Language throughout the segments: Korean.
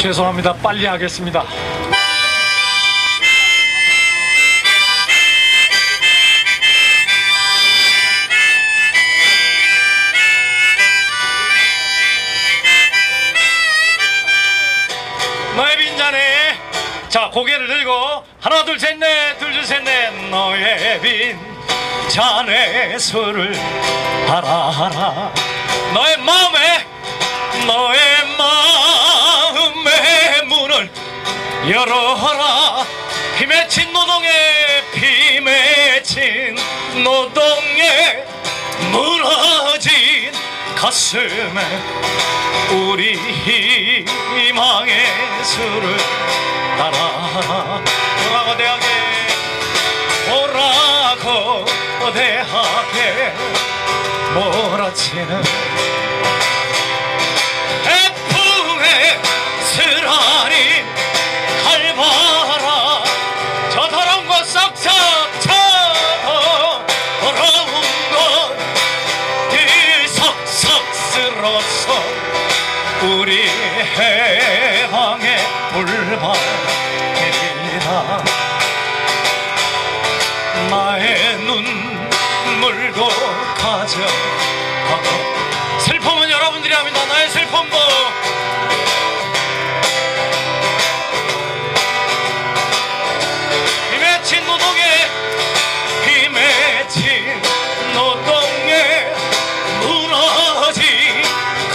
죄송합니다. 빨리 하겠습니다. 너의 빈잔에 자 고개를 들고 하나 둘 셋 넷둘둘셋넷 너의 빈 잔에 술을 알아라 너의 마 열어라. 피 맺힌 노동에 피 맺힌 노동에 무너진 가슴에 우리 희망의 수를 따라. 오라고 대학에 오라고 대학에 몰아치는 쓸어서 우리 해방의 불발이라. 나의 눈물도 가져가고 슬픔은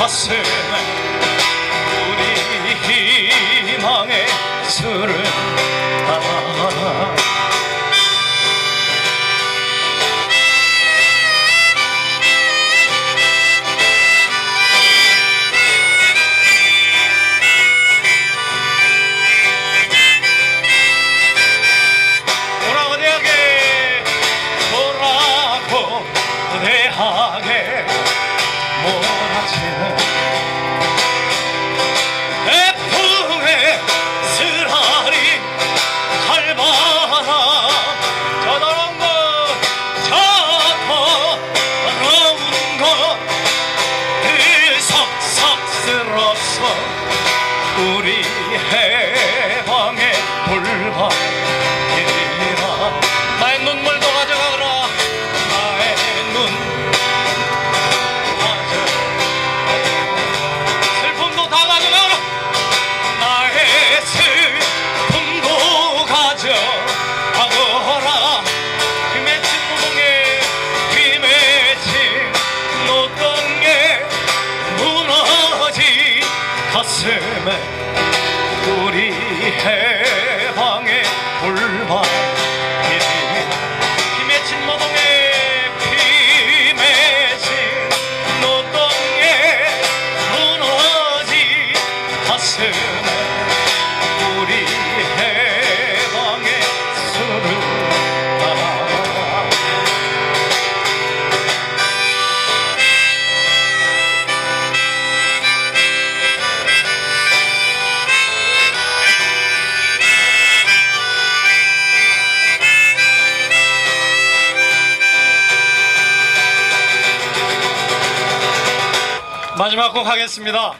가 우리 해 가슴에 우리 해 마지막 곡 하겠습니다.